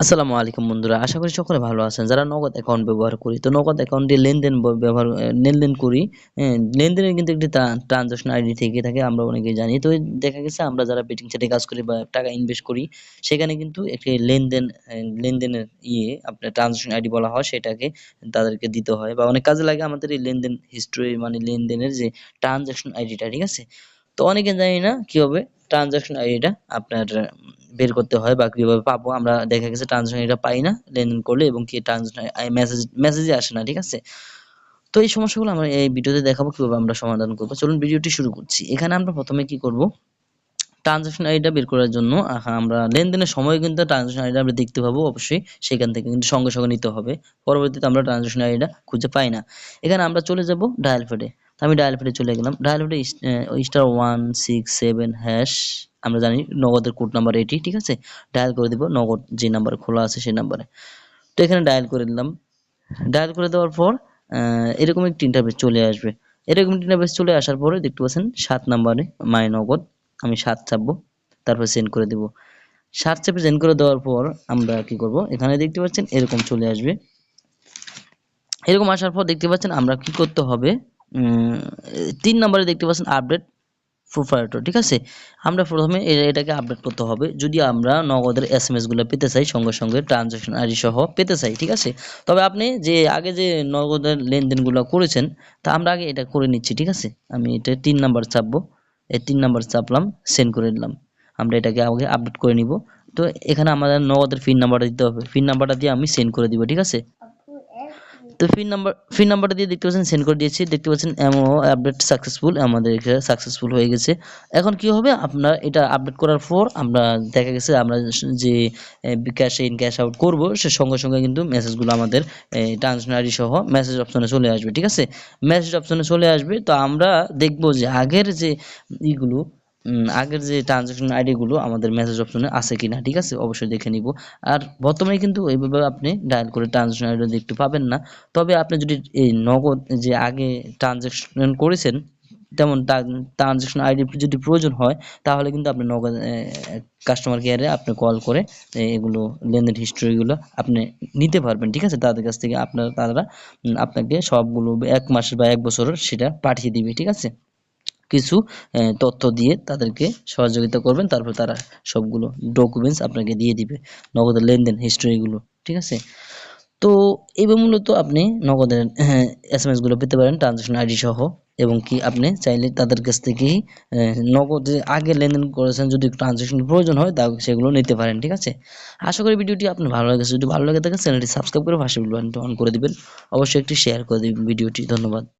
আসসালামু আলাইকুম বন্ধুরা, আশা করি সকলে ভালো আছেন। যারা নগদ অ্যাকাউন্ট ব্যবহার করি, তো নগদ অ্যাকাউন্টে লেনদেন ব্যবহার লেনদেন করি লেনদেনের কিন্তু একটি ট্রানজাকশন আইডি থেকে থাকে, আমরা অনেকেই জানি। তো দেখা গেছে, আমরা যারা বেটিং সাইটে কাজ করি বা টাকা ইনভেস্ট করি, সেখানে কিন্তু একটি লেনদেন লেনদেনের ইয়ে আপনার ট্রানজাকশন আইডি বলা হয়, সেটাকে তাদেরকে দিতে হয়। বা অনেক কাজে লাগে আমাদের এই লেনদেন হিস্ট্রি মানে লেনদেনের যে ট্রানজাকশন আইডিটা ঠিক আছে? তো অনেকে জানি না কীভাবে ট্রানজাকশন আইডিটা আপনার বের করতে হয় বা কীভাবে পাবো। আমরা দেখা গেছে ট্রানজাকশন আইডিটা পাই না লেনদেন করলে এবং কি ট্রানজাকশন মেসেজ মেসেজে আসে না, ঠিক আছে? তো এই সমস্যাগুলো আমরা এই ভিডিওতে দেখাবো কীভাবে আমরা সমাধান করব। চলুন ভিডিওটি শুরু করছি। এখানে আমরা প্রথমে কি করব? ট্রানজাকশন আইডিটা বের করার জন্য আমরা লেনদেনের সময় কিন্তু ট্রানজাকশন আইডিটা আমরা দেখতে পাবো অবশ্যই। সেখান থেকে কিন্তু সঙ্গে সঙ্গে নিতে হবে। পরবর্তীতে আমরা ট্রানজাকশন আইডিটা খুঁজে পাই না। এখানে আমরা চলে যাব ডায়াল আমি ডায়াল পেডে চলে গেলাম। Dial পেডে star one six seven hash আমরা জানি নগদের কোড নাম্বার এটি, ঠিক আছে? ডায়াল করে দিব, নগদ যে নাম্বার খোলা আছে সেই নাম্বারে তো এখানে ডায়াল করে দিলাম। ডায়াল করে দেওয়ার পর এরকম একটি ইন্টারফেস চলে আসবে। এরকম একটি ইন্টারফেস চলে আসার পরে দেখতে পাচ্ছেন, সাত নাম্বারে মাই নগদ, আমি সাত চাপবো তারপর সেন্ড করে দেব। সাত চাপে সেন্ড করে দেওয়ার পর আমরা কি করব? এখানে দেখতে পাচ্ছেন, এরকম চলে আসবে। এরকম আসার পর দেখতে পাচ্ছেন, আমরা কি করতে হবে? তিন নম্বরে দেখতে পাচ্ছেন আপডেট প্রোফাইলটা ঠিক আছে? আমরা প্রথমে এটাকে আপডেট করতে হবে। যদি আমরা নগদের এস এম এসগুলো পেতে চাই, সঙ্গে সঙ্গে ট্রানজাকশন আইডি সহ পেতে চাই, ঠিক আছে? তবে আপনি যে, আগে যে নগদের লেনদেনগুলো করেছেন, তা আমরা আগে এটা করে নিচ্ছি, ঠিক আছে? আমি এটা তিন নাম্বার চাপবো। এই তিন নাম্বার চাপলাম সেন্ড করে দিলাম আমরা এটাকে আগে আপডেট করে নিব। তো এখানে আমাদের নগদের পিন নাম্বারটা দিতে হবে। পিন নাম্বারটা দিয়ে আমি সেন্ড করে দিব, ঠিক আছে? তো ফিন নাম্বার ফিন নাম্বারটা দিয়ে দেখতে পাচ্ছেন সেন্ড করে দিয়েছি। দেখতে পাচ্ছেন এমও আপডেট সাকসেসফুল আমাদের এখানে সাকসেসফুল হয়ে গেছে। এখন কি হবে? আপনার এটা আপডেট করার পর আমরা দেখা গেছে, আমরা যে ক্যাশ ইন ক্যাশ আউট করব, সে সঙ্গে সঙ্গে কিন্তু মেসেজগুলো আমাদের আইডি সহ মেসেজ অপশনে চলে আসবে, ঠিক আছে? মেসেজ অপশনে চলে আসবে, তো আমরা দেখব যে আগের যে, ইগুলো আগের যে ট্রানজাকশন আইডিগুলো আমাদের মেসেজ অপশনে আছে কিনা, ঠিক আছে? অবশ্যই দেখে নিব। আর বর্তমানে কিন্তু এইভাবে আপনি ডায়াল করে ট্রানজাকশন আইডি দেখতে পাবেন না। তবে আপনি যদি এই নগদ যে আগে ট্রানজাকশন করেছেন, তেমন ট্রানজাকশন আইডি যদি প্রয়োজন হয়, তাহলে কিন্তু আপনি নগদ কাস্টমার কেয়ারে আপনি কল করে এগুলো, লেনদেন হিস্ট্রিগুলো আপনি নিতে পারবেন, ঠিক আছে? তাদের কাছ থেকে আপনার, তারা আপনাকে সবগুলো এক মাসের বা এক বছরের সেটা পাঠিয়ে দিবে, ঠিক আছে? কিছু তথ্য দিয়ে তাদেরকে সহযোগিতা করবেন। তারপর তারা সবগুলো ডকুমেন্টস আপনাকে দিয়ে দিবে, নগদের লেনদেন হিস্ট্রিগুলো ঠিক আছে? তো এইভাবে মূলত আপনি নগদের এস এম এসগুলো পেতে পারেন ট্রানজাকশন আইডি সহ, এবং কি আপনি চাইলে তাদের কাছ থেকেই নগদ আগে লেনদেন করেছেন, যদি ট্রানজাকশন প্রয়োজন হয় তা সেগুলো নিতে পারেন, ঠিক আছে? আশা করি ভিডিওটি আপনার ভালো লাগে যদি ভালো লাগে থাকে চ্যানেলটি সাবস্ক্রাইব করে পাশে অন করে দিবেন। অবশ্যই একটি শেয়ার করে দিবেন ভিডিওটি। ধন্যবাদ।